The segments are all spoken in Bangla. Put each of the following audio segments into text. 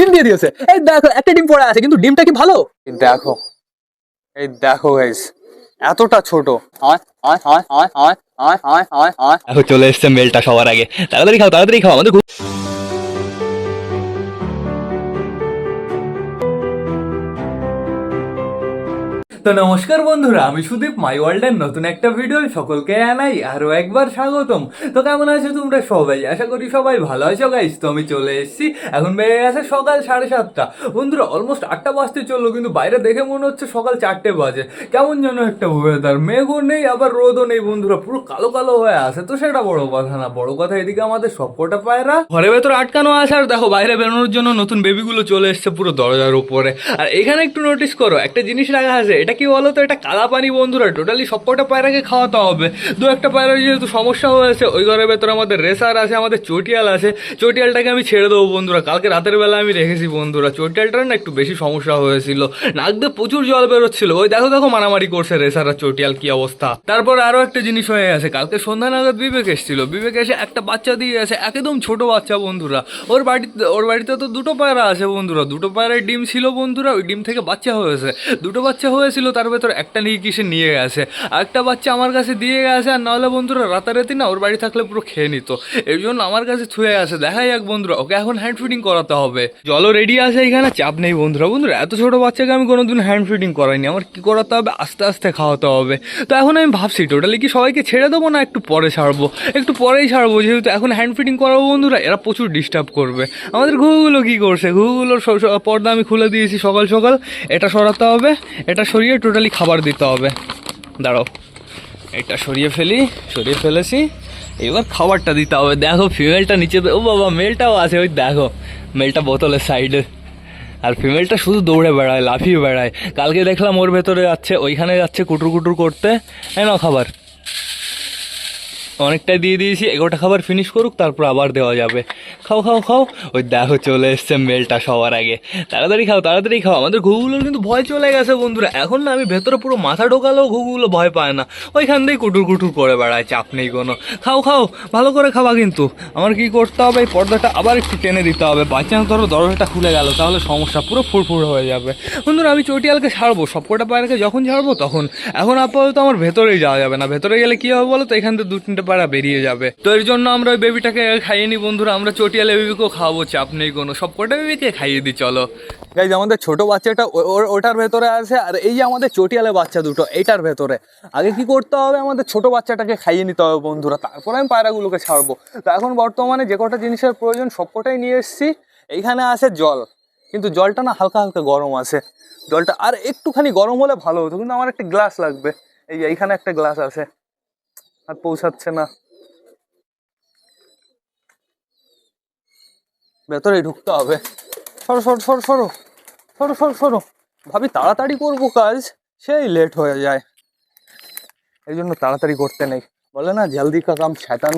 ডিম দিয়ে দিয়েছে। এই দেখো একটা ডিম পড়ে আছে কিন্তু ডিমটা কি ভালো? দেখো এই দেখো গাইস এতটা ছোট। চলে এসছে মেলটা সবার আগে। তাড়াতাড়ি খাও তাড়াতাড়ি খাও আমাদের তো নমস্কার বন্ধুরা, আমি সুদীপ মাই ওয়ার্ল্ডের নতুন একটা ভিডিও সকলকে জানাই আরও একবার স্বাগতম। তো কেমন আছো তোমরা সবাই? আশা করি সবাই ভালো আছো গাইস তো আমি চলে এসেছি। এখন বেড়ে গেছে সকাল সাড়ে সাতটা। বন্ধুরা অলমোস্ট আটটা বাজতে চলল, কিন্তু বাইরে দেখে মনে হচ্ছে সকাল চারটে বাজে। কেমন যেন একটা ওয়েদার মেঘও নেই, আবার রোদও নেই, বন্ধুরা। পুরো কালো কালো হয়ে আছে, তো সেটা বড় কথা না। বড় কথা এদিকে আমাদের সবকটা পায়রা ঘরের ভেতর আটকানো আছে, আর দেখো, বাইরে বেরোনোর জন্য নতুন বেবিগুলো চলে এসছে পুরো দরজার উপরে। আর এখানে একটু নোটিস করো, একটা জিনিস রাখা আছে, এটা কি বলো তো? এটা কালা পানি বন্ধুরা টোটালি সবকটা পায়রাকে খাওয়াতে হবে। দু একটা পায়রা যেহেতু সমস্যা হয়েছে, ওই ঘরের ভেতরে আমাদের রেসার আছে, আমাদের চটিয়াল আছে। চটিয়ালটাকে আমি ছেড়ে দেবো বন্ধুরা, কালকে রাতের বেলা আমি রেখেছি বন্ধুরা। চটিয়ালটার না একটু বেশি সমস্যা হয়েছিল। নাক দিয়ে প্রচুর জল বেরোচ্ছিল। ওই দেখো দেখো মারামারি করছে রেসার আর চটিয়াল কি অবস্থা। তারপর আরও একটা জিনিস হয়ে গেছে, কালকে সন্ধ্যা নাগাদ বিবেক এসেছিল। বিবেক এসে একটা বাচ্চা দিয়ে গেছে, একদম ছোট বাচ্চা বন্ধুরা। ওর বাড়িতে ওর বাড়িতে তো দুটো পায়রা আছে বন্ধুরা। দুটো পায়রার ডিম ছিল বন্ধুরা, ওই ডিম থেকে বাচ্চা হয়েছে। দুটো বাচ্চা হয়েছিল তার ভেতর একটা নিয়ে কিসে নিয়ে গেছে? একটা বাচ্চা আমার কাছে দিয়ে গেছে, আর নাহলে বন্ধুরা রাতারাতি না, ওর বাড়ি থাকলে পুরো খেয়ে নিত। এর জন্য আমার কাছে থুয়ে আছে দেখাই যাক বন্ধুরা, ওকে এখন হ্যান্ড ফিডিং করাতে হবে। জলও রেডি আছে এখানে, চাপ নেই বন্ধুরা। বন্ধুরা, এত ছোট বাচ্চাকে আমি কোনোদিন হ্যান্ড ফিডিং করাইনি। আমার কি করাতে হবে? আস্তে আস্তে খাওয়াতে হবে। তো এখন আমি ভাবছি টোটালি কি সবাইকে ছেড়ে দেবো, না একটু পরে ছাড়বো? একটু পরেই ছাড়বো, যেহেতু এখন হ্যান্ড ফিডিং করাবো বন্ধুরা, এরা প্রচুর ডিস্টার্ব করবে। আমাদের ঘুঘুগুলো কি করছে? স- পর্দা আমি খুলে দিয়েছি সকাল সকাল। এটা সরাতে হবে, এটা সরিয়ে টোটালি খাবার দিতে হবে। দাঁড়াও। এটা সরিয়ে ফেলি, সরিয়ে ফেলেছি। এবার খাবারটা দিতে হবে। দেখো ফিমেলটা নিচে ও বাবা মেলটাও আছে, ওই দেখো। মেলটা বোতলের সাইডে আর ফিমেলটা শুধু দৌড়ে বেড়ায়, লাফিয়ে বেড়ায়। কালকে দেখলাম ওর ভেতরে যাচ্ছে, ওইখানে যাচ্ছে কুটুর কুটুর করতে। হ্যাঁ না খাবার। অনেকটাই দিয়ে দিয়েছি এগারোটা খাবার ফিনিশ করুক, তারপর আবার দেওয়া যাবে। খাও খাও খাও। ওই দেখো চলে এসছে মেলটা সবার আগে। তাড়াতাড়ি খাও তাড়াতাড়ি খাও। আমাদের ঘুগুলোর কিন্তু ভয় চলে গেছে বন্ধুরা। এখন না আমি ভেতরে পুরো মাথা ঢোকালেও ঘুগুলো ভয় পায় না। ওইখান থেকেই কুটুর কুটুর করে বেড়ায়, চাপ নেই কোনো। খাও খাও। ভালো করে খাওয়া কিন্তু। আমার কি করতে হবে? এই পর্দাটা আবার একটু টেনে দিতে হবে। বাচ্চা ধরো দরজাটা খুলে গেল, তাহলে সমস্যা পুরো ফুরফুর হয়ে যাবে। বন্ধুরা, আমি চটিয়ালকে ছাড়বো। সবকটা পায়রাকে যখন ছাড়বো তখন। এখন আপাতত আমার ভেতরেই যাওয়া যাবে না। ভেতরে গেলে কী হবে বলো তো? এখান থেকে দু তিনটে পায়রা বেরিয়ে যাবে। তো এর জন্য আমরা ওই বেবিটাকে খাইয়ে নি বন্ধুরা। আমরা চটিয়ালে বেবিকেও খাওয়াবো, চাপ নেই কোনো। সবকটা বেবিকে খাইয়ে দিই চলো। গাইজ আমাদের ছোট বাচ্চাটা ওটার ভেতরে আছে, আর এই যে আমাদের চটিয়ালে বাচ্চা দুটো এইটার ভেতরে। আগে কি করতে হবে, আমাদের ছোট বাচ্চাটাকে খাইয়ে নিতে হবে বন্ধুরা। তারপরে আমি পায়রাগুলোকে ছাড়বো। তো এখন বর্তমানে যে কটা জিনিসের প্রয়োজন, সবকটাই নিয়ে এসেছি। এইখানে আছে জল। কিন্তু জলটা না হালকা হালকা গরম আছে। জলটা আর একটুখানি গরম হলে ভালো হতো, কিন্তু আমার একটা গ্লাস লাগবে। এই যে এইখানে একটা গ্লাস আছে। আর পৌঁছাচ্ছে না। ভেতরে ঢুকতে হবে। সরো সরো সরো সরো সরো সরো সরো। ভাবি, তাড়াতাড়ি করব কাজ, সেই লেট হয়ে যায়। এই জন্য তাড়াতাড়ি করতে নেই। বলে না, জলদি কা কাম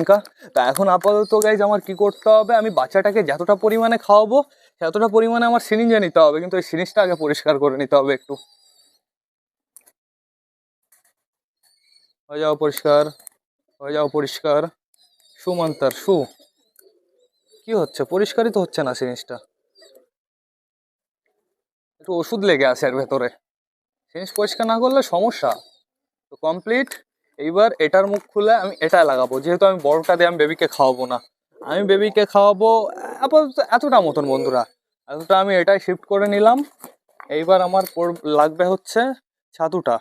কা তা এখন আপাতত গাইজ আমার কি করতে হবে? আমি বাচ্চাটাকে যতটা পরিমাণে খাওয়াবো, ততটা পরিমাণে আমার সিরিঞ্জে নিতে হবে। কিন্তু ওই সিরিঞ্জটা আগে পরিষ্কার করে নিতে হবে একটু। হয়ে যাও পরিষ্কার। হয়ে যাও পরিষ্কার। সুমন্তর সু। কি হচ্ছে? পরিষ্কারই তো হচ্ছে না জিনিসটা। একটু ওষুধ লেগে আছে এর ভেতরে। জিনিস পরিষ্কার না করলে সমস্যা। তো কমপ্লিট এইবার এটার মুখ খুলে আমি এটা লাগাবো। যেহেতু আমি বড়টা দিয়ে আমি বেবিকে খাওয়াবো না। আমি বেবিকে খাওয়াবো, আপাতত এতটা মতন বন্ধুরা। এতটা আমি এটাই শিফট করে নিলাম। এইবার আমার লাগবে হচ্ছে ছাতুটা।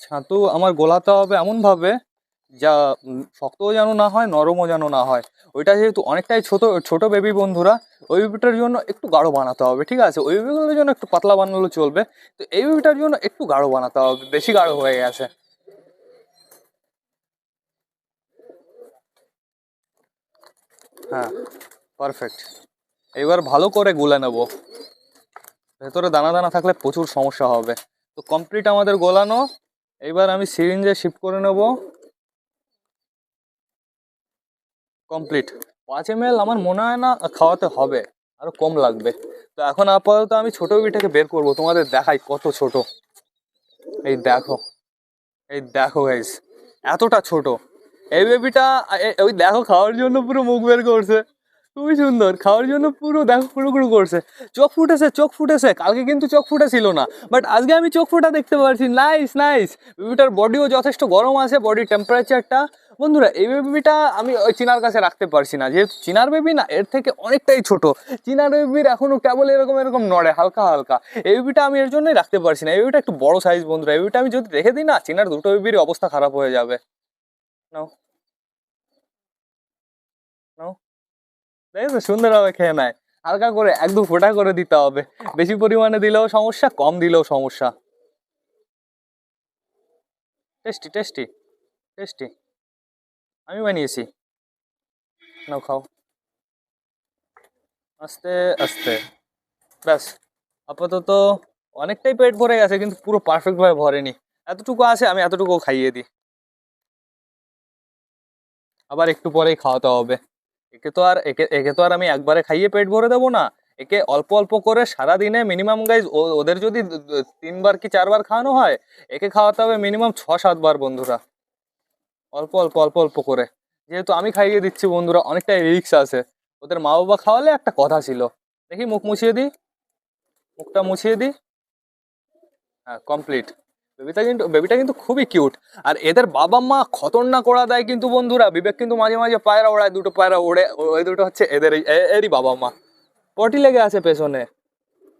ছাতু আমার গোলাতে হবে এমনভাবে যা শক্তও যেন না হয়, নরমও যেন না হয়। ওইটা যেহেতু অনেকটাই ছোট ছোট বেবি বন্ধুরা, ওই বেবিটার জন্য একটু গাঢ় বানাতে হবে, ঠিক আছে? ওই বেবিগুলোর জন্য একটু পাতলা বানালে চলবে, তো এই বেবিটার জন্য একটু গাঢ় বানাতে হবে, বেশি গাঢ় হয়ে গেছে। হ্যাঁ পারফেক্ট এবার ভালো করে গুলে নেব। ভেতরে দানা দানা থাকলে প্রচুর সমস্যা হবে। তো কমপ্লিট আমাদের গোলানো। এবার আমি সিরিঞ্জে শিফট করে নেব। কমপ্লিট পাঁচ এম আমার মনে হয় না খাওয়াতে হবে, আরও কম লাগবে। তো এখন আপাতত আমি ছোট বেবিটাকে বের করব, তোমাদের দেখাই কত ছোট। এই দেখো এই দেখো গাইস এতটা ছোট। এই বেবিটা ওই দেখো খাওয়ার জন্য পুরো মুখ বের করছে। খুবই সুন্দর, খাওয়ার জন্য পুরো দেখো পুরো করছে। চোখ ফুটেছে চোখ ফুটেছে, কালকে কিন্তু চোখ ফুটে ছিল না। বাট আজকে আমি চোখ ফুটা দেখতে পারছি নাইস নাইস বেবিটার বডিও যথেষ্ট গরম আছে বডি টেম্পারেচারটা বন্ধুরা, এই বেবিটা আমি ওই চিনার কাছে রাখতে পারছি না। যেহেতু চিনার বেবি না, এর থেকে অনেকটাই ছোট। চিনার বেবির এখনও কেবল এরকম এরকম নড়ে, হালকা হালকা। এই বেবিটা আমি এর জন্যই রাখতে পারছি না। এই বেবিটা একটু বড় সাইজ বন্ধুরা। এই বেবিটা আমি যদি রেখে দিই না, চিনার দুটো বেবির অবস্থা খারাপ হয়ে যাবে। নাও। নাও। দেখেছ সুন্দরভাবে খেয়ে নেয়। হালকা করে, এক দু ফোঁটা করে দিতে হবে। বেশি পরিমাণে দিলেও সমস্যা, কম দিলেও সমস্যা। Tasty tasty tasty. আমি বানিয়েছি নাও খাও। আস্তে আস্তে। ব্যাস, আপাতত অনেকটাই পেট ভরে গেছে, কিন্তু পুরো পারফেক্টভাবে ভরেনি। এতটুকু আছে, আমি এতটুকু খাইয়ে দিই। আবার একটু পরেই খাওয়াতে হবে। একে তো আর, একে একে তো আর আমি একবারে খাইয়ে পেট ভরে দেবো না। একে অল্প অল্প করে সারা দিনে মিনিমাম গাইজ ওদের যদি তিনবার কি চারবার খাওয়ানো হয়, একে খাওয়াতে হবে মিনিমাম ছ, সাতবার বন্ধুরা। অল্প অল্প অল্প অল্প করে। যেহেতু আমি খাইয়ে দিচ্ছি বন্ধুরা, অনেকটাই রিক্স আছে। ওদের মা বাবা খাওয়ালে একটা কথা ছিল। দেখি মুখ মুছিয়ে দিই। মুখটা মুছিয়ে দিই। হ্যাঁ কমপ্লিট বেবিটা কিন্তু বেবিটা কিন্তু খুবই কিউট আর এদের বাবা মা খতরনাক ওড়া দেয় কিন্তু বন্ধুরা। বিবেক কিন্তু মাঝে মাঝে পায়রা ওড়ায়, দুটো পায়রা ওড়ে, ওই দুটো হচ্ছে এদের এরই বাবা মা পটি লেগে আছে পেছনে।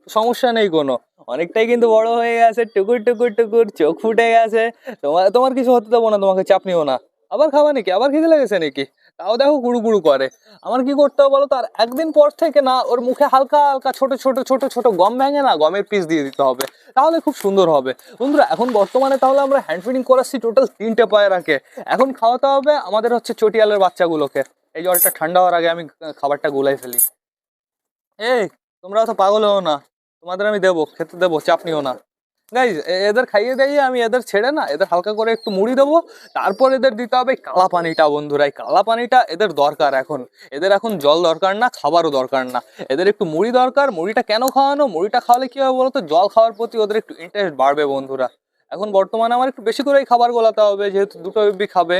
সমস্যা নেই কোনো। অনেকটাই কিন্তু বড় হয়ে গেছে। টুকুর টুকুর টুকুর, চোখ ফুটে গেছে। তোমার তোমার কিছু হতে দেবো না তোমাকে, চাপ নিও না। আবার খাওয়া নাকি? আবার খিদে লেগেছে নাকি? তাও দেখো গুড়ু গুড়ু করে। আমার কি করতে হবে বলো তো? আর একদিন পর থেকে না, ওর মুখে হালকা হালকা ছোট ছোট ছোট ছোট গম ভেঙে না গমের পিস দিয়ে দিতে হবে। তাহলে খুব সুন্দর হবে। বন্ধুরা, এখন বর্তমানে তাহলে আমরা হ্যান্ড ফিডিং করাচ্ছি টোটাল তিনটে পায়রাকে এখন খাওয়াতে হবে আমাদের হচ্ছে চটিয়ালের বাচ্চাগুলোকে। এই জলটা ঠান্ডা হওয়ার আগে আমি খাবারটা গুলাই ফেলি। এই, তোমরা তো পাগল হও না। তোমাদের আমি দেবো, খেতে দেবো, চাপ নিও না। গাইজ এদের খাইয়ে দাইয়ে আমি এদের ছেড়ে না, এদের হালকা করে একটু মুড়ি দেবো। তারপর এদের দিতে হবে কালা পানিটা, বন্ধুরা, এই কালা পানিটা এদের দরকার এখন। এদের এখন জল দরকার না, খাবারও দরকার না। এদের একটু মুড়ি দরকার, মুড়িটা কেন খাওয়ানো? মুড়িটা খাওয়ালে কী হবে বলতো? জল খাওয়ার প্রতি ওদের একটু ইন্টারেস্ট বাড়বে, বন্ধুরা। এখন বর্তমানে আমার একটু বেশি করেই খাবার গোলাতে হবে, যেহেতু দুটো বেবি খাবে।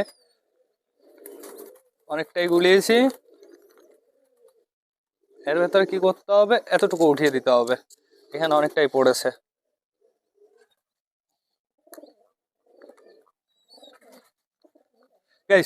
অনেকটাই গুলিয়েছি। এর ভেতরে কি করতে হবে? এতটুকু উঠিয়ে দিতে হবে। এখানে অনেকটাই পড়েছে।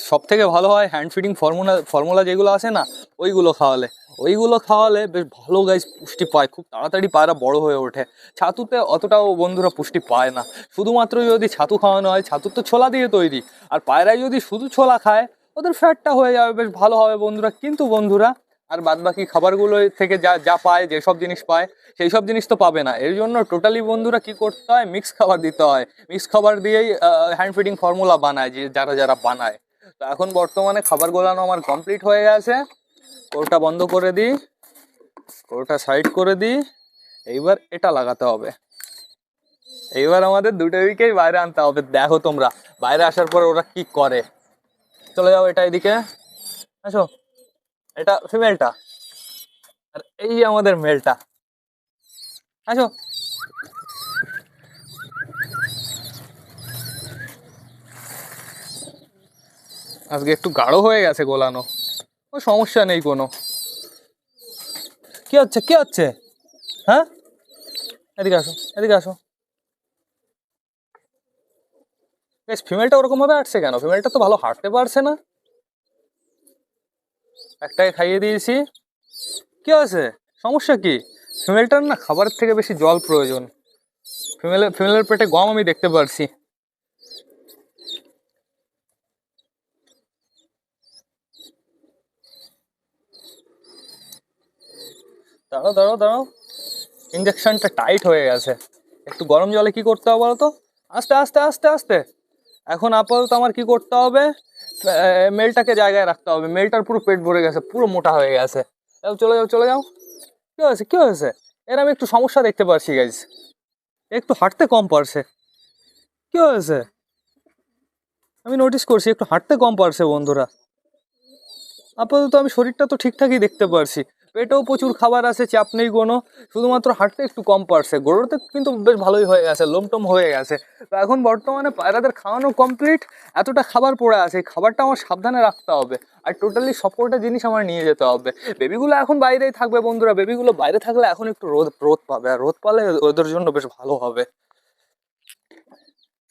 সব থেকে ভালো হয় হ্যান্ড ফিডিং ফর্মুলা ফর্মুলা যেগুলো আছে না, ওইগুলো খাওয়ালে। ওইগুলো খাওয়ালে বেশ ভালো গাইজ পুষ্টি পায়, খুব তাড়াতাড়ি পায়রা বড় হয়ে ওঠে। ছাতুতে অতটাও বন্ধুরা পুষ্টি পায় না। শুধুমাত্র যদি ছাতু খাওয়ানো হয়, ছাতু তো ছোলা দিয়ে তৈরি। আর পায়রায় যদি শুধু ছোলা খায়, ওদের ফ্যাটটা হয়ে যাবে, বেশ ভালো হবে বন্ধুরা। কিন্তু বন্ধুরা, আর বাদবাকি খাবারগুলো থেকে যা যা পায়, যেসব জিনিস পায়, সেই সব জিনিস তো পাবে না। এর জন্য টোটালি বন্ধুরা কি করতে হয় মিক্স খাবার দিতে হয়। মিক্স খাবার দিয়েই হ্যান্ড ফিডিং ফর্মুলা বানায়, যে যারা যারা বানায়। তো এখন বর্তমানে খাবার গোলানো আমার কমপ্লিট হয়ে গেছে। ওটা বন্ধ করে দিই। ওটা সাইড করে দিই। এইবার এটা লাগাতে হবে। এইবার আমাদের দুটো উইকেই বাইরে আনতে হবে। দেখো তোমরা, বাইরে আসার পর ওরা কি করে। চলে যাও এটা এদিকে। আসো। এটা ফিমেলটা আর এই আমাদের মেলটা আসো। আজকে একটু গাঢ় হয়ে গেছে গোলানো। ও সমস্যা নেই কোনো। কি হচ্ছে কি হচ্ছে? হ্যাঁ? এদিকে আসো এদিকে আসো। বেশ ফিমেলটা ওরকম ভাবে হাঁটছে কেন? ফিমেলটা তো ভালো হাঁটতে পারছে না। একটাকে খাইয়ে দিয়েছি। কি হয়েছে? সমস্যা কি? ফিমেলটার না খাবারের থেকে বেশি জল প্রয়োজন। ফিমেলের ফিমেলের পেটে গম আমি দেখতে পারছি। দাঁড়াও দাঁড়াও দাঁড়াও। ইঞ্জেকশনটা টাইট হয়ে গেছে। একটু গরম জলে কি করতে হবে বলো তো আস্তে আস্তে আস্তে আস্তে। এখন আপাতত আমার কি করতে হবে? মেলটাকে জায়গায় রাখতে হবে। মেলটার পুরো পেট ভরে গেছে, পুরো মোটা হয়ে গেছে। যাও, চলে যাও চলে যাও। কী হয়েছে কী হয়েছে? এর আমি একটু সমস্যা দেখতে পারছি গাইজ একটু হাঁটতে কম পারছে। কী হয়েছে? আমি নোটিস করছি, একটু হাঁটতে কম পারছে, বন্ধুরা। আপাতত আমি শরীরটা তো ঠিকঠাকই দেখতে পারছি। পেটেও প্রচুর খাবার আছে, চাপ নেই কোনো। শুধুমাত্র হাঁটতে একটু কম পারছে। গরুতে কিন্তু বেশ ভালোই হয়ে গেছে, লোমটম হয়ে গেছে। তো এখন বর্তমানে পায়রাদের খাওয়ানো কমপ্লিট এতটা খাবার পড়ে আছে। খাবারটা আমার সাবধানে রাখতে হবে। আর টোটালি সবকটা জিনিস আমার নিয়ে যেতে হবে। বেবিগুলো এখন বাইরেই থাকবে বন্ধুরা। বেবিগুলো বাইরে থাকলে এখন একটু রোদ রোদ পাবে। আর রোদ পালে ওদের জন্য বেশ ভালো হবে।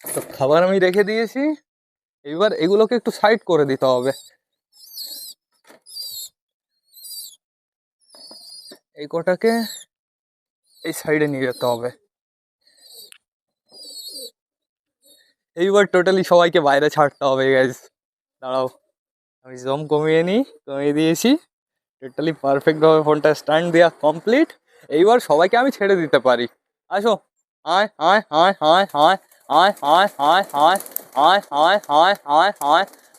তো খাবার আমি রেখে দিয়েছি। এবার এগুলোকে একটু সাইড করে দিতে হবে। এই কটাকে এই সাইডে নিয়ে যেতে হবে এইবার টোটালি সবাইকে বাইরে ছাড়তে হবে গাইজ দাঁড়াও আমি জম কমিয়ে নিই কমিয়ে দিয়েছি টোটালি পারফেক্টভাবে ফোনটা স্ট্যান্ড দেওয়া কমপ্লিট এইবার সবাইকে আমি ছেড়ে দিতে পারি আসো আয় আয় আয় আয় আয় আয় আয় আয় আয় আয় আয় আয় আয় আয়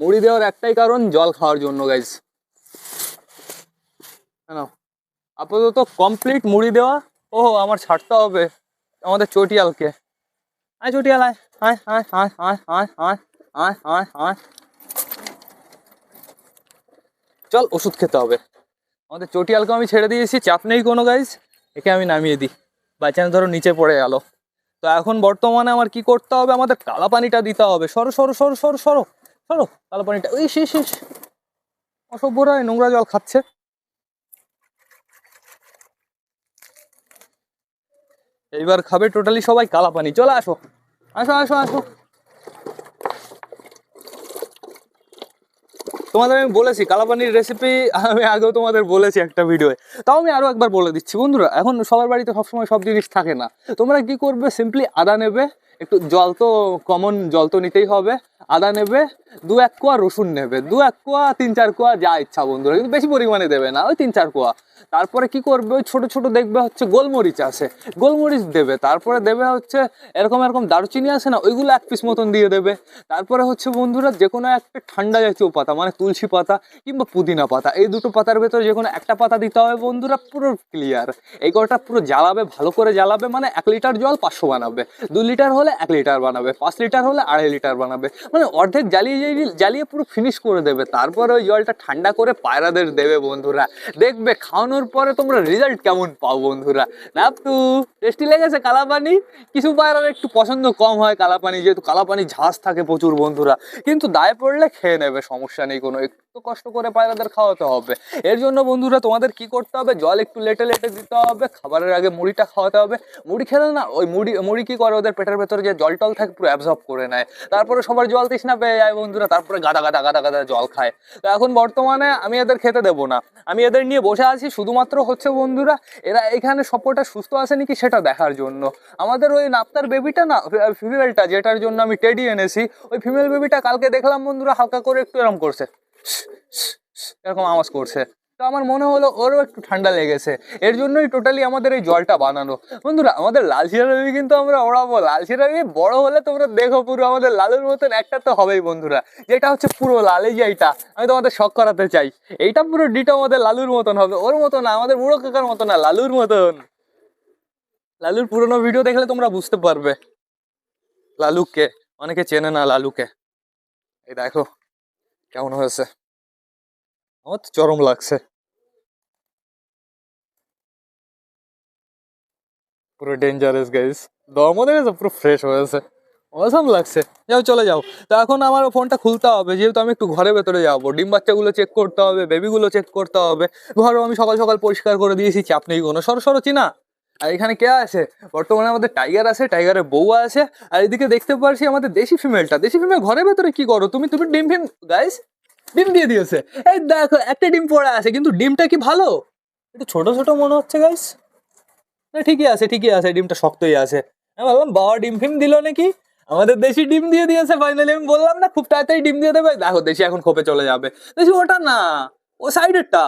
মুড়ি দেওয়ার একটাই কারণ জল খাওয়ার জন্য গাইজ কেন আপাতত কমপ্লিট মুড়ি দেওয়া ও আমার ছাড়তে হবে আমাদের চটিয়ালকে আয় চটিয়াল আয় আয় আয় আয় আয় আয় আয় আয় আয় আয় চল ওষুধ খেতে হবে আমাদের চটিয়ালকে আমি ছেড়ে দিয়েছি চাপ নেই কোনো গাইজ একে আমি নামিয়ে দিই বাই চান্স ধরো নিচে পড়ে গেল তো এখন বর্তমানে আমার কি করতে হবে? আমাদের কালা পানিটা দিতে হবে। সরো সরো সরো সরো সরো সরো। কালা পানিটা ওই শেষ শেষ অসভ্যরা নোংরা জল খাচ্ছে। এইবার খাবে টোটালি সবাই কালা পানি চলে আসো। আসো আসো আসো। তোমাদের আমি বলেছি, কালাপানির রেসিপি আমি আগেও তোমাদের বলেছি একটা ভিডিওয়ে তাও আমি আরও একবার বলে দিচ্ছি, বন্ধুরা, এখন সবার বাড়িতে সবসময় সব জিনিস থাকে না। তোমরা কি করবে? সিম্পলি আদা নেবে, একটু জল তো কমন জল তো নিতেই হবে। আদা নেবে, দু এক কোয়া রসুন নেবে। দু এক কোয়া, তিন চার কোয়া, যা ইচ্ছা বন্ধুরা, কিন্তু বেশি পরিমাণে দেবে না, ওই তিন চার কোয়া। তারপরে কি করবে? ওই ছোটো ছোটো দেখবে হচ্ছে গোলমরিচ আছে। গোলমরিচ দেবে, তারপরে দেবে হচ্ছে এরকম এরকম দারুচিনি আছে না, ওইগুলো এক পিস মতন দিয়ে দেবে। তারপরে হচ্ছে বন্ধুরা যে কোনো একটা ঠান্ডা জাতীয় পাতা মানে তুলসী পাতা কিংবা পুদিনা পাতা, এই দুটো পাতার ভেতরে যে কোনো একটা পাতা দিতে হবে বন্ধুরা, পুরো ক্লিয়ার এই কটা পুরো জ্বালাবে, ভালো করে জ্বালাবে মানে এক লিটার জল পাঁচশো বানাবে। দু লিটার হলে এক লিটার বানাবে, পাঁচ লিটার হলে আড়াই লিটার বানাবে। মানে অর্ধেক জ্বালিয়ে জ্বালিয়ে জ্বালিয়ে পুরো ফিনিশ করে দেবে। তারপরে ওই জলটা ঠান্ডা করে পায়রাদের দেবে বন্ধুরা। দেখবে খাওয়ানোর পরে তোমরা রেজাল্ট কেমন পাও বন্ধুরা। না টেস্টি লেগেছে কালাপানি? কিছু পায়রার একটু পছন্দ কম হয় কালাপানি, যেহেতু কালাপানি ঝাঁস থাকে প্রচুর বন্ধুরা। কিন্তু দায় পড়লে খেয়ে নেবে, সমস্যা নেই কোনো। একটু কষ্ট করে পায়রাদের খাওয়াতে হবে। এর জন্য বন্ধুরা তোমাদের কি করতে হবে? জল একটু লেটে লেটে দিতে হবে, খাবারের আগে মুড়িটা খাওয়াতে হবে। মুড়ি খেলে না ওই মুড়ি মুড়ি কি করে? ওদের পেটের ভেতরে যে জল টল থাকে পুরো অ্যাবজর্ব করে নেয়। তারপরে সবার জল তৃষ্ণা পেয়ে যায় বন্ধুরা, তারপরে গাদা গাদা গাদা গাদা জল খায়। তো এখন বর্তমানে আমি এদের খেতে দেবো না। আমি এদের নিয়ে বসে আছি, শুধুমাত্র হচ্ছে বন্ধুরা, এরা এখানে সবকটা সুস্থ আছে নাকি সেটা দেখার জন্য। আমাদের ওই নাপ্তার বেবিটা না ফিমেলটা, যেটার জন্য আমি টেডি এনেছি, ওই ফিমেল বেবিটা কালকে দেখলাম বন্ধুরা, হালকা করে একটু এরকম করছে। এরকম আওয়াজ করছে। তো আমার মনে হলো ওরও একটু ঠান্ডা লেগেছে। এর জন্যই টোটালি আমাদের এই জলটা বানানো। বন্ধুরা, আমাদের লাল শিরা বেবি কিন্তু আমরা ওড়াবো। লাল শিরা বেবি বড় হলে তোমরা দেখো পুরো আমাদের লালুর মতন একটা তো হবেই বন্ধুরা। যেটা হচ্ছে পুরো লাল এই যে এইটা, আমি তোমাদের শখ করাতে চাই। এইটা পুরো ডিটো আমাদের লালুর মতন হবে। ওর মতো না, আমাদের বুড়ো কাকার মতো না, লালুর মতন। লালুর পুরোনো ভিডিও দেখলে তোমরা বুঝতে পারবে। লালুকে অনেকে চেনে না লালুকে। এই দেখো। কেমন হয়েছে? আমার তো চরম লাগছে। পুরো ডেঞ্জারাস গাইস দম দেখেছ পুরো ফ্রেশ হয়েছে। অসম লাগছে। যাও, চলে যাও। তো এখন আমার ফোনটা খুলতে হবে। যেহেতু আমি একটু ঘরে ভেতরে যাব। ডিম বাচ্চাগুলো চেক করতে হবে বেবিগুলো চেক করতে হবে। ঘরও আমি সকাল সকাল পরিষ্কার করে দিয়েছি। চাপ নেই কোনো। সরো সরো, চিনা। আর এখানে কে আছে? বর্তমানে আমাদের টাইগার আছে টাইগারের বউ আছে। আর এদিকে দেখতে পারছি আমাদের দেশি ফিমেলটা দেশি ফিমেল ঘরের ভেতরে কি করো? তুমি তুমি ডিম ফিম গাইস ডিম দিয়ে দিয়েছে। এই দেখো, একটা ডিম পড়ে আছে, কিন্তু ডিমটা কি ভালো? একটু ছোট ছোট মনে হচ্ছে গাইস না, ঠিকই আছে ঠিকই আছে, ডিমটা শক্তই আছে। আমি ভাবলাম, বাবা ডিম ফিম দিল নাকি? আমাদের দেশি ডিম দিয়ে দিয়েছে ফাইনালি আমি বললাম, না, খুব তাড়াতাড়ি ডিম দিয়ে দেবে। দেখো, দেশি এখন খোপে চলে যাবে। দেশি ওটা না, ও সাইডেরটা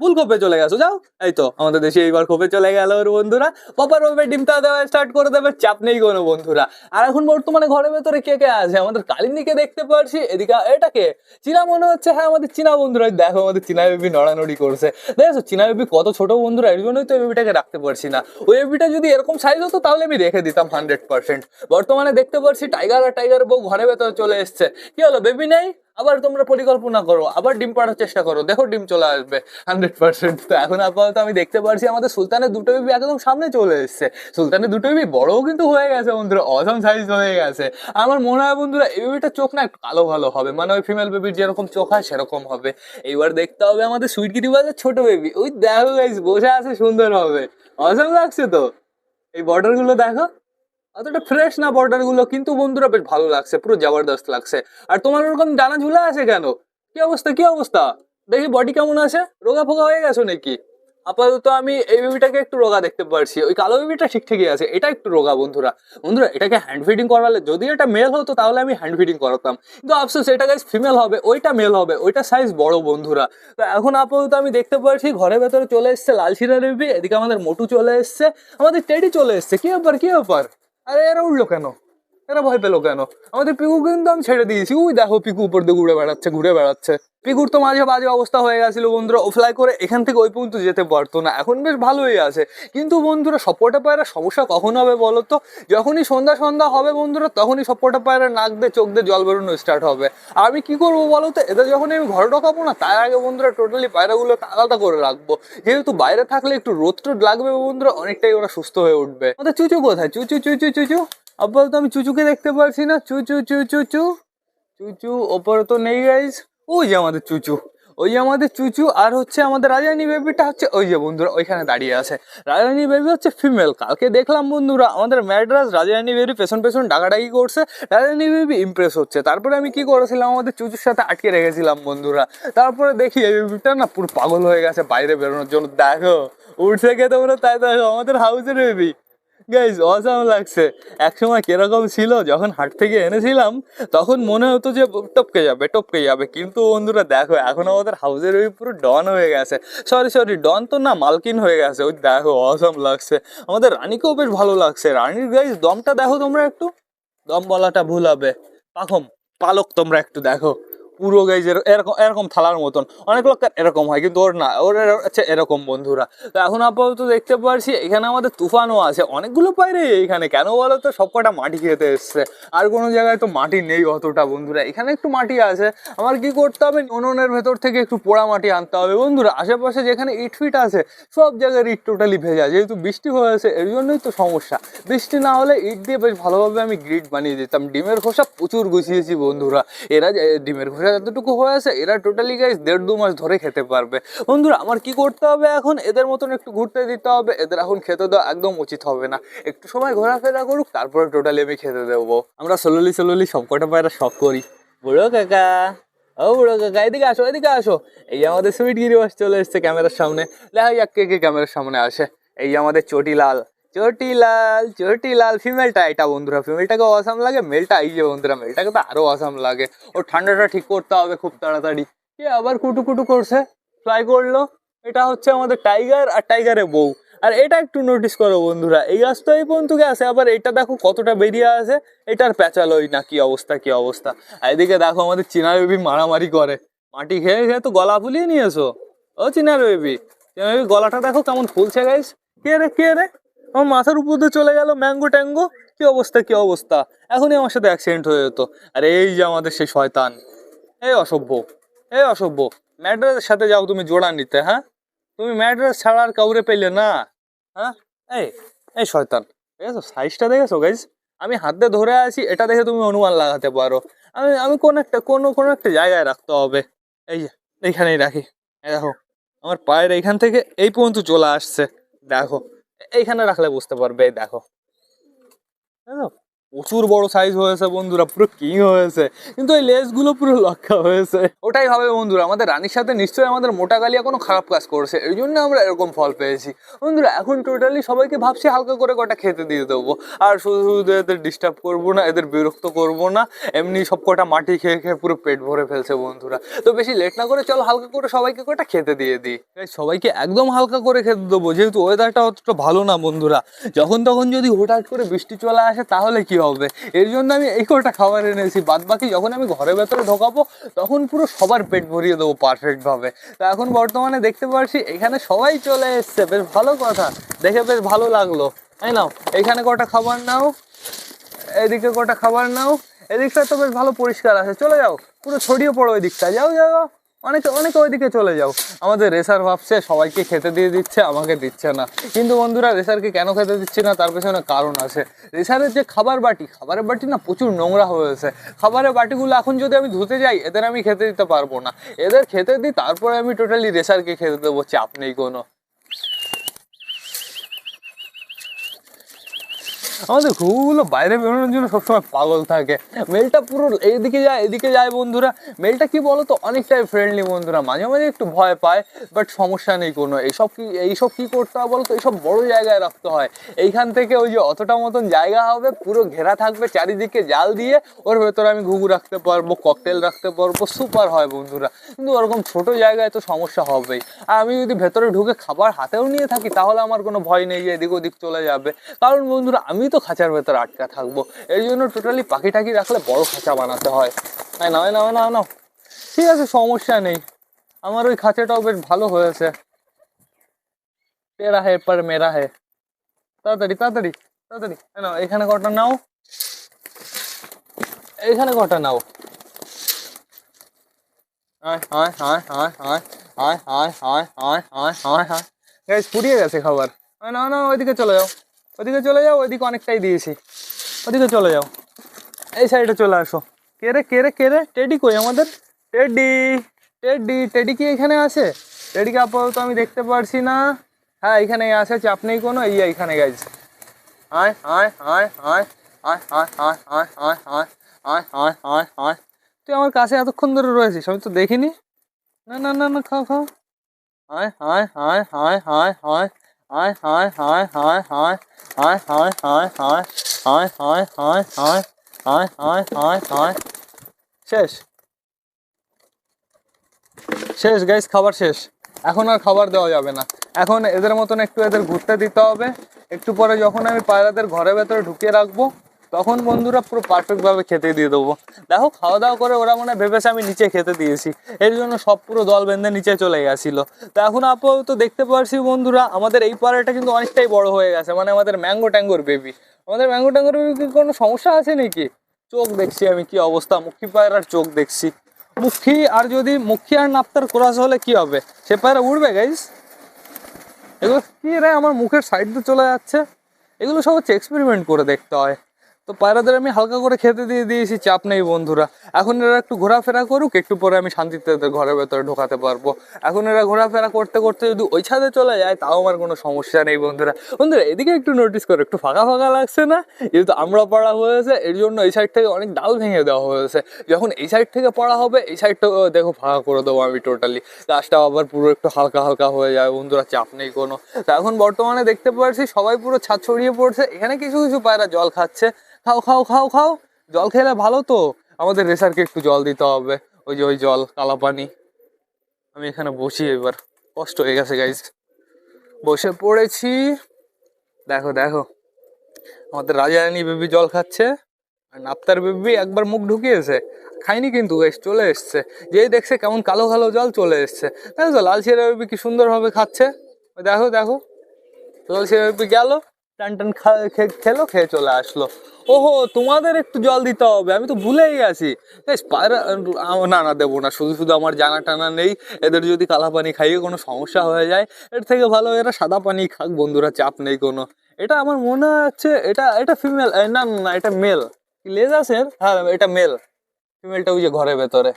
ভুল খোপে চলে গেছো, যাও। এই তো, আমাদের দেশে এইবার খোপে চলে গেল ওর বন্ধুরা। প্রপার ভাবে ডিমটা দেওয়া স্টার্ট করে দেবে, চাপ নেই কোনো বন্ধুরা। আর এখন বর্তমানে ঘরের ভেতরে কে কে আছে? আমাদের কালিনীকে দেখতে পারছি, এদিকে এটাকে চীনা মনে হচ্ছে হ্যাঁ আমাদের চীনা বন্ধুরা। দেখো, আমাদের চীনা বেবি নড়ানড়ি করছে। দেখো চীনা বেবি কত ছোট বন্ধুরা, এর জন্যই তো এই বেবিটাকে রাখতে পারছি না। ওই বেবিটা যদি এরকম সাইজ হতো, তাহলে আমি রেখে দিতাম হান্ড্রেড পার্সেন্ট বর্তমানে দেখতে পারছি টাইগার আর টাইগার বউ ঘরের ভেতরে চলে এসছে। কি হলো বেবি নেই? আবার তোমরা পরিকল্পনা করো, আবার ডিম পাড়ার চেষ্টা করো, দেখো ডিম চলে আসবে হান্ড্রেড পার্সেন্ট তো এখন আপাতত আমি দেখতে পারছি আমাদের সুলতানের দুটো বেবি একদম সামনে চলে এসছে। সুলতানের দুটো বেবি বড়ও কিন্তু হয়ে গেছে বন্ধুরা অসম সাইজ হয়ে গেছে। আমার মনে হয় বন্ধুরা, এই বেবিটার চোখ না একটু কালো ভালো হবে মানে ওই ফিমেল বেবির যেরকম চোখ হয় সেরকম হবে। এইবার দেখতে হবে আমাদের সুইট কিটি বাজার ছোট বেবি ওই দেখো গাইস বসে আছে সুন্দর হবে অসম লাগছে তো? এই বর্ডারগুলো দেখো। অতটা ফ্রেশ না বর্ডারগুলো, কিন্তু বন্ধুরা বেশ ভালো লাগছে, পুরো জবরদস্ত লাগছে। আর তোমার ওরকম ডানা ঝুলা আছে কেন? কি অবস্থা কি অবস্থা? দেখি বডি কেমন আছে? রোগা ফোগা হয়ে গেছো নাকি? আপাতত আমি এই বেবিটাকে একটু রোগা দেখতে পারছি। ওই কালো বেবিটা ঠিকঠাকই আছে, এটা একটু রোগা বন্ধুরা। বন্ধুরা, এটাকে হ্যান্ড ফিডিং করালে যদি এটা মেল হতো, তাহলে আমি হ্যান্ড ফিডিং করাতাম। কিন্তু আফসোস, এটা গাইজ ফিমেল হবে, ওইটা মেল হবে, ওইটা সাইজ বড় বন্ধুরা। তো এখন আপাতত আমি দেখতে পাচ্ছি ঘরের ভেতরে চলে এসছে লাল শিরা বেবি এদিকে আমাদের মোটু চলে এসছে, আমাদের টেডি চলে এসছে। কি ব্যাপার কি ব্যাপার? আরে এরা উঠল কেন? এরা ভয় পেল কেন? আমাদের পিকু কিন্তু আমি ছেড়ে দিয়েছি। ওই দেখো পিকু উপর দিয়ে ঘুরে বেড়াচ্ছে ঘুরে বেড়াচ্ছে। পিকুর তো মাঝে বাজে অবস্থা হয়ে গেছিল বন্ধুরা। ফ্লাই করে এখান থেকে ওই পর্যন্ত যেতে পারতো না। এখন বেশ ভালোই আছে। কিন্তু বন্ধুরা সপোর্টা পায়রা সমস্যা কখন হবে বলো তো? যখনই সন্ধ্যা সন্ধ্যা হবে বন্ধুরা, তখনই সপোর্টা পায়রা নাক দিয়ে চোখ দিয়ে জল বেরোনো স্টার্ট হবে। আর আমি কি করব বলো তো? এদের যখন আমি ঘরে ঢোকাবো না, তার আগে বন্ধুরা টোটালি পায়রাগুলোকে আলাদা করে রাখব। যেহেতু বাইরে থাকলে একটু রোদ টোদ লাগবে বন্ধুরা, অনেকটাই ওরা সুস্থ হয়ে উঠবে। আমাদের চুচু কোথায়? চুচু চুচু চুচু। আপাতত আমি চুচুকে দেখতে পারছি না চুচু চু চু চুচু ওপরে তো নেই গাইজ ওই যে আমাদের চুচু ওই যে আমাদের চুচু আর হচ্ছে আমাদের রাজানি বেবিটা হচ্ছে ওই যে বন্ধুরা ওইখানে দাঁড়িয়ে আছে রাজানি বেবি হচ্ছে ফিমেল কালকে দেখলাম বন্ধুরা আমাদের ম্যাড্রাস রাজানি বেবি পেছন পেছন ডাকাডাকি করছে রাজানি বেবি ইমপ্রেস হচ্ছে তারপরে আমি কি করেছিলাম আমাদের চুচুর সাথে আটকে রেখেছিলাম বন্ধুরা তারপরে দেখি এই বেবিটা না পুরো পাগল হয়ে গেছে বাইরে বেরোনোর জন্য দেখো উঠছে কে তোমরা তাই দেখো আমাদের হাউসের বেবি গাইজ অসাম লাগছে। একসময় কীরকম ছিল, যখন হাট থেকে এনেছিলাম, তখন মনে হতো যে টপকে যাবে টপকে যাবে। কিন্তু বন্ধুরা, দেখো, এখন আমাদের হাউসের ওই পুরো ডন হয়ে গেছে। সরি সরি ডন তো না, মালকিন হয়ে গেছে। ওই দেখো অসাম লাগছে। আমাদের রানীকেও বেশ ভালো লাগছে। রানীর গাইজ দমটা দেখো তোমরা একটু। দম বলাটা ভুল হবে। পাখম, পালক তোমরা একটু দেখো। পুরো গাইজ এরকম এরকম থালার মতন। অনেক লোক এরকম হয়, কিন্তু ওর না, ওর হচ্ছে এরকম বন্ধুরা। তো এখন আপাতত দেখতে পারছি, এখানে আমাদের তুফানও আছে। অনেকগুলো পায়রে এখানে। কেন বলো তো? সবকটা মাটি খেতে এসছে। আর কোনো জায়গায় তো মাটি নেই অতটা, বন্ধুরা। এখানে একটু মাটি আছে। আমার কি করতে হবে? উনুনের ভেতর থেকে একটু পোড়া মাটি আনতে হবে। বন্ধুরা, আশেপাশে যেখানে ইট ফিট আছে, সব জায়গায় ইট টোটালি ভেজা। যেহেতু বৃষ্টি হয়েছে, এর জন্যই তো সমস্যা। বৃষ্টি না হলে ইট দিয়ে বেশ ভালোভাবে আমি গ্রিড বানিয়ে দিতাম। ডিমের খোসা প্রচুর গুছিয়েছি, বন্ধুরা। এরা ডিমের খোসা যতটুকু হয়েছে এরা টোটালি গাইজ দেড় দু মাস ধরে খেতে পারবে। বন্ধুরা, আমার কি করতে হবে এখন? এদের মতন একটু ঘুরতে দিতে হবে, এদের এখন খেতে দেওয়া একদম উচিত হবে না। একটু সময় ঘোরাফেরা করুক, তারপরে টোটালি আমি খেতে দেবো। আমরা স্লোলি স্লোলি সবকটা পায়রা শখ করি। বুড়ো কাকা, ও বুড়ো কাকা, এদিকে আসো এদিকে আসো। এই আমাদের সুইট গিরিবাস চলে এসছে ক্যামেরার সামনে। দেখা যাক কে কে ক্যামেরার সামনে আসে। এই আমাদের চটিলাল। চটিলাল চটিলাল ফিমেলটা এটা বন্ধুরা ফিমেলটাকে অসাম লাগে মেলটা এই যে বন্ধুরা মেলটাকে তো আরও অসাম লাগে। ওর ঠান্ডাটা ঠিক করতে হবে খুব তাড়াতাড়ি। কে আবার কুটু কুটু করছে? ট্রাই করল। এটা হচ্ছে আমাদের টাইগার আর টাইগারের বউ। আর এটা একটু নোটিস করো বন্ধুরা, এই গাছটা এই পর্যন্ত আছে আবার এটা দেখো কতটা বেরিয়ে আছে, এটার প্যাচালোই না, কি অবস্থা কি অবস্থা। আর এদিকে দেখো আমাদের চীনা বেবি মারামারি করে। মাটি খেয়ে খেয়ে তো গলা ফুলিয়ে নিয়েছো। ও চিনার বেবি চীনা বেবি গলাটা দেখো কেমন ফুলছে গাইস কে রে কে রে? আমার মাথার উপর দিয়ে চলে গেল ম্যাঙ্গো ট্যাঙ্গো। কি অবস্থা কি অবস্থা? এখনই আমার সাথে অ্যাক্সিডেন্ট হয়ে যেত। আর, এই যে আমাদের সেই শয়তান। এই অসভ্য। এই অসভ্য। ম্যাড্রাসের সাথে যাও তুমি জোড়া নিতে হ্যাঁ? তুমি ম্যাড্রাস ছাড়া আর কাউরে পেলে না। হ্যাঁ? এই এই শয়তান। দেখেছ? সাইজটা দেখেছ গাইজ আমি হাত ধরে আছি, এটা দেখে তুমি অনুমান লাগাতে পারো। আমি আমি কোন একটা, কোনো কোনো একটা জায়গায় রাখতে হবে। এই যে, এইখানেই রাখি। দেখো, আমার পায়ের এইখান থেকে এই পর্যন্ত চলে আসছে। দেখো এইখানে রাখলে বুঝতে পারবে দেখো। দেখো প্রচুর বড় সাইজ হয়েছে বন্ধুরা, পুরো কিং হয়েছে। কিন্তু এই লেসগুলো পুরো লক্ষ্য হয়েছে। ওটাই হবে বন্ধুরা, আমাদের রানীর সাথে নিশ্চয়ই আমাদের মোটা গালিয়া কোনো খারাপ কাজ করছে, এই জন্য আমরা এরকম ফল পেয়েছি। বন্ধুরা, এখন টোটালি সবাইকে ভাবছি হালকা করে কটা খেতে দিয়ে দেবো। আর শুধু শুধু এদের ডিস্টার্ব করব না, এদের বিরক্ত করব না, এমনি সব কটা মাটি খেয়ে খেয়ে পুরো পেট ভরে ফেলছে বন্ধুরা। তো বেশি লেট না করে চলো হালকা করে সবাইকে কটা খেতে দিয়ে দিই। সবাইকে একদম হালকা করে খেতে দেবো, যেহেতু ওয়েদারটা অতটা ভালো না বন্ধুরা। যখন তখন যদি হঠাৎ করে বৃষ্টি চলে আসে, তাহলে কি হবে? এর জন্য আমি এই কটা খাবার এনেছি। বাদ বাকি যখন আমি ঘরের ভেতরে ঢোকাবো, তখন পুরো সবার পেট ভরিয়ে দেবো পারফেক্ট ভাবে তো এখন বর্তমানে দেখতে পাচ্ছি এখানে সবাই চলে এসছে। বেশ ভালো কথা। দেখে বেশ ভালো লাগল। তাই নাও এখানে কটা খাবার নাও। এদিকে কটা খাবার নাও। এদিকটা তো বেশ ভালো পরিষ্কার আছে। চলে যাও। পুরো ছড়িয়ে পড়ো ওই দিকটা। যাও যাও। অনেকে অনেকে ওইদিকে চলে যাও। আমাদের রেসার ভাবছে, সবাইকে খেতে দিয়ে দিচ্ছে, আমাকে দিচ্ছে না। কিন্তু বন্ধুরা, রেসারকে কেন খেতে দিচ্ছে না, তার পেছনে কারণ আছে। রেসারের যে খাবার বাটি, খাবারের বাটি না প্রচুর নোংরা হয়েছে। খাবারের বাটিগুলো এখন যদি আমি ধুতে যাই, এদের আমি খেতে দিতে পারব না। এদের খেতে দিই, তারপরে আমি টোটালি রেসারকে খেতে দেবো, চাপ নেই কোনো। আমাদের ঘুঘুগুলো বাইরে বেরোনোর জন্য সবসময় পাগল থাকে। মেলটা পুরো এইদিকে যায়, এদিকে যায় বন্ধুরা। মেলটা কি বলতো? অনেকটাই ফ্রেন্ডলি বন্ধুরা। মাঝে মাঝে একটু ভয় পায় বাট সমস্যা নেই কোনো। এইসব কি এইসব কি করতে হয় বলতো? এইসব বড় জায়গায় রাখতে হয়। এইখান থেকে ওই যে অতটা মতন জায়গা হবে, পুরো ঘেরা থাকবে চারিদিকে জাল দিয়ে। ওর ভেতরে আমি ঘুঘু রাখতে পারব ককটেল রাখতে পারব। সুপার হয় বন্ধুরা। কিন্তু ওরকম ছোট জায়গায় তো সমস্যা হবেই। আর আমি যদি ভেতরে ঢুকে খাবার হাতেও নিয়ে থাকি, তাহলে আমার কোনো ভয় নেই যে এদিক ওদিক চলে যাবে। কারণ বন্ধুরা, আমি আমি তো খাঁচার ভেতরে আটকা থাকব এর জন্য টোটালি পাখি টাকি রাখলে বড় খাঁচা বানাতে হয় না না না না ঠিক আছে সমস্যা নেই আমার ওই খাঁচাটাও বেশ ভালো হয়েছে পেরা হে পার মেরা হে তাড়াতাড়ি তাড়াতাড়ি তাড়াতাড়ি না এখানে কটা নাও এখানে কটা নাও ফুরিয়ে গেছে খাবার না না ওইদিকে চলে যাও ওইদিকে চলে যাও ওইদিকে অনেকটাই দিয়েছি ওদিকে চলে যাও এই সাইডে চলে আসো কে রে কে রে কে রে টেডি কই আমাদের টেডি টেডি টেডি কি এখানে আছে টেডিকে আপাতত আমি দেখতে পারছি না হ্যাঁ এখানে আছে চাপ নেই কোনো এই এখানে গেছে আয় আয় আয় আয় আয় তুই আমার কাছে এতক্ষণ ধরে রয়েছিস আমি তো দেখিনি না না না না খাও খাও আয় আয় আয় আয় আয় আয় আয় hi, hi, hi, hi, hi, hi, hi, hi, hi, hi, hi, hi, hi, hi, hi, hi. শেষ শেষ গাইস খাবার শেষ এখন আর খাবার দেওয়া যাবে না এখন এদের মতন একটু এদের ঘুরতে দিতে হবে একটু পরে যখন আমি পায়রাদের ঘরের ভেতরে ঢুকিয়ে রাখব তখন বন্ধুরা পুরো পারফেক্ট ভাবে খেতে দিয়ে দেবো। দেখো, খাওয়া দাওয়া করে ওরা মনে ভেবেছে আমি নিচে খেতে দিয়েছি। এর জন্য সব পুরো দল বেঁধে নিচে চলে গেছিল। তো এখন আপাতত দেখতে পারছি বন্ধুরা, আমাদের এই পাড়াটা কিন্তু অনেকটাই বড় হয়ে গেছে মানে আমাদের ম্যাঙ্গো ট্যাঙ্গোর বেবি আমাদের ম্যাঙ্গো ট্যাঙ্গোর বেবি কি কোনো সমস্যা আছে নাকি? চোখ দেখছি আমি কি অবস্থা, মুখী পায়রার চোখ দেখছি। মুখী আর যদি মুখী আর নাপ্তার ক্রস হলে কি হবে? সে পায়রা উড়বে গাইস এগুলো কি রে, আমার মুখের সাইড দিয়ে চলে যাচ্ছে? এগুলো সব হচ্ছে এক্সপেরিমেন্ট করে দেখতে হয়। তো পায়রাদের আমি হালকা করে খেতে দিয়ে দিয়েছি, চাপ নেই বন্ধুরা। এখন এরা একটু ঘোরাফেরা করুক, একটু পরে আমি শান্তিতে ঘরের ভেতরে ঢোকাতে পারব। এখন এরা ঘোরাফেরা করতে করতে যদি ওই ছাদে চলে যায়, তাও আমার কোনো সমস্যা নেই বন্ধুরা। বন্ধুরা, এদিকে একটু নোটিস করো, একটু ফাঁকা ফাঁকা লাগছে না? যেহেতু আমরা পড়া হয়েছে, এর জন্য এই সাইড থেকে অনেক ডাল ভেঙে দেওয়া হয়েছে। যখন এই সাইড থেকে পড়া হবে, এই সাইডটা দেখো, ফাঁকা করে দেবো আমি টোটালি গাছটা আবার পুরো একটু হালকা হালকা হয়ে যায় বন্ধুরা, চাপ নেই কোনো। তো এখন বর্তমানে দেখতে পাচ্ছি সবাই পুরো ছাদ ছড়িয়ে পড়ছে, এখানে কিছু কিছু পায়রা জল খাচ্ছে। খাও খাও খাও খাও। জল খেলে ভালো তো। আমাদের রেসারকে একটু জল দিতে হবে। ওই যে, ওই জল, কালা পানি। আমি এখানে বসি এবার। কষ্ট হয়ে গেছে গাইজ বসে পড়েছি। দেখো দেখো। আমাদের রাজারানী বেবি জল খাচ্ছে। আর নাপ্তার বেবি একবার মুখ ঢুকিয়েছে। খাইনি কিন্তু গাইস চলে এসছে। যেই দেখছে কেমন কালো কালো জল চলে এসছে। দেখো লাল শিরা বেবি কি সুন্দরভাবে খাচ্ছে। দেখো দেখো। লাল শিরা বেবি গেল। টান টান খেলো খেয়ে চলে আসলো। ওহো তোমাদের একটু জল দিতে হবে আমি তো ভুলেই গেছি। পায়রা না না দেবো না শুধু শুধু আমার জানা টানা নেই। এদের যদি কালা পানি খাইয়ে কোনো সমস্যা হয়ে যায় এর থেকে ভালো এরা সাদা পানি খাক বন্ধুরা চাপ নেই কোনো। এটা আমার মনে হচ্ছে এটা এটা ফিমেল না না, এটা মেল লেজ আছে? হ্যাঁ এটা মেল ফিমেলটা ওই যে ঘরের ভেতরে।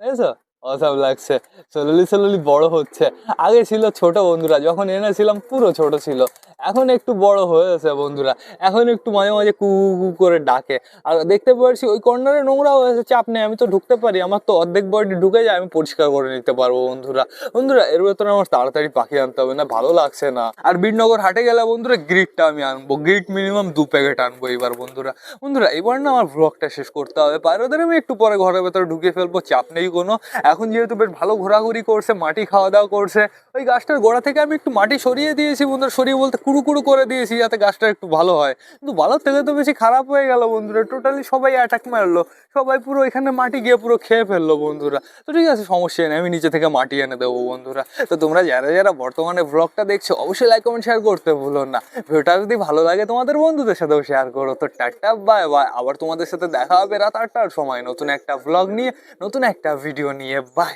বুঝেছ অসব লাগছে। স্লোলি স্লোলি বড় হচ্ছে। আগে ছিল ছোট বন্ধুরা যখন এনেছিলাম পুরো ছোট ছিল। এখন একটু বড় হয়েছে বন্ধুরা। এখন একটু মাঝে মাঝে কু কু করে ডাকে। আর দেখতে পাচ্ছি ওই কর্নারে নোংরা হয়েছে, চাপ নেই, আমি তো ঢুকতে পারি। আমার তো অর্ধেক বডি ঢুকে যায়, আমি পরিষ্কার করে নিতে পারব বন্ধুরা। বন্ধুরা, এর ভেতরে আমার তাড়াতাড়ি পাখি আনতে হবে না, ভালো লাগছে না। আর বীরনগর হাটে গেলে বন্ধুরা গ্রিটটা আমি আনব। গ্রিট মিনিমাম দু প্যাকেট আনব এবার বন্ধুরা। বন্ধুরা এবার না আমার ব্লগটা শেষ করতে হবে। পায়রাদের আমি একটু পরে ঘরের ভেতরে ঢুকিয়ে ফেলব, চাপ নেই কোনো। এখন যেহেতু বেশ ভালো ঘোরাঘুরি করছে, মাটি খাওয়া দাওয়া করছে, ওই গাছটার গোড়া থেকে আমি একটু মাটি সরিয়ে দিয়েছি বন্ধুরা। সরিয়ে বলতে কুড়ু কুড়ু করে দিয়েছি যাতে গাছটা একটু ভালো হয়। কিন্তু ভালো থেকে তো বেশি খারাপ হয়ে গেল বন্ধুরা। টোটালি সবাই অ্যাটাক মারলো। সবাই পুরো এখানে মাটি গিয়ে পুরো খেয়ে ফেলল বন্ধুরা। তো ঠিক আছে, সমস্যা নেই, আমি নিচে থেকে মাটি এনে দেবো বন্ধুরা। তো তোমরা যারা যারা বর্তমানে ব্লগটা দেখছ, অবশ্যই লাইক কমেন্ট শেয়ার করতে ভুলো না। ভিডিওটা যদি ভালো লাগে তোমাদের বন্ধুদের সাথেও শেয়ার করো। তো টাটা বাই বাই আবার তোমাদের সাথে দেখা হবে রাত আটটার সময় নতুন একটা ব্লগ নিয়ে, নতুন একটা ভিডিও নিয়ে। বাই